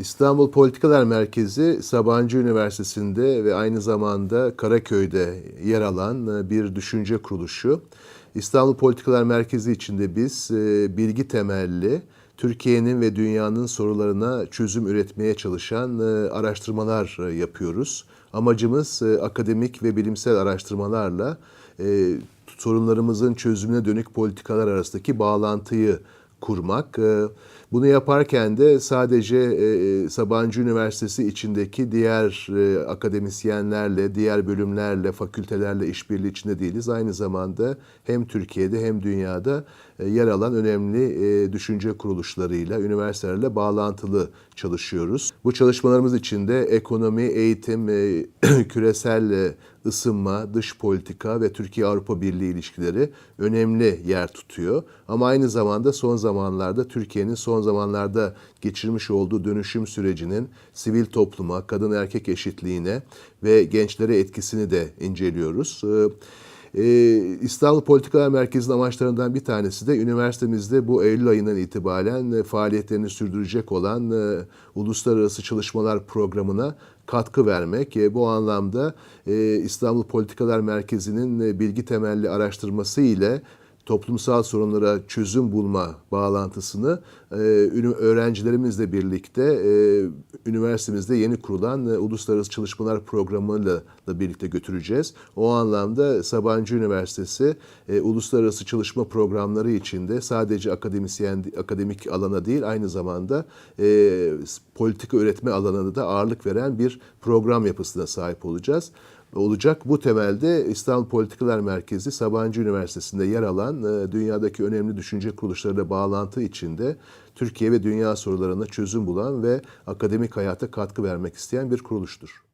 İstanbul Politikalar Merkezi Sabancı Üniversitesi'nde ve aynı zamanda Karaköy'de yer alan e, bir düşünce kuruluşu. İstanbul Politikalar Merkezi içinde biz e, bilgi temelli Türkiye'nin ve dünyanın sorularına çözüm üretmeye çalışan e, araştırmalar yapıyoruz. Amacımız akademik ve bilimsel araştırmalarla sorunlarımızın çözümüne dönük politikalar arasındaki bağlantıyı kurmak. E, Bunu yaparken de sadece e, Sabancı Üniversitesi içindeki diğer e, akademisyenlerle, diğer bölümlerle, fakültelerle işbirliği içinde değiliz. Aynı zamanda hem Türkiye'de hem dünyada e, yer alan önemli e, düşünce kuruluşlarıyla, üniversitelerle bağlantılı çalışıyoruz. Bu çalışmalarımız içinde ekonomi, eğitim, e, küresel e, ısınma, dış politika ve Türkiye-Avrupa Birliği ilişkileri önemli yer tutuyor. Ama aynı zamanda son zamanlarda Türkiye'nin son zamanlarda geçirmiş olduğu dönüşüm sürecinin sivil topluma, kadın erkek eşitliğine ve gençlere etkisini de inceliyoruz. Ee, İstanbul Politikalar Merkezi'nin amaçlarından bir tanesi de üniversitemizde bu Eylül ayından itibaren e, faaliyetlerini sürdürecek olan e, Uluslararası Çalışmalar Programı'na katkı vermek. E, Bu anlamda e, İstanbul Politikalar Merkezi'nin e, bilgi temelli araştırması ile toplumsal sorunlara çözüm bulma bağlantısını e, öğrencilerimizle birlikte e, üniversitemizde yeni kurulan e, Uluslararası Çalışmalar Programı'yla da birlikte götüreceğiz. O anlamda Sabancı Üniversitesi uluslararası çalışma programları içinde sadece akademisyen akademik alana değil aynı zamanda politika üretme alanına da ağırlık veren bir program yapısına sahip olacağız olacak. Bu temelde İstanbul Politikalar Merkezi Sabancı Üniversitesi'nde yer alan e, dünyadaki önemli düşünce kuruluşlarıyla bağlantı içinde Türkiye ve dünya sorularına çözüm bulan ve akademik hayata katkı vermek isteyen bir kuruluştur.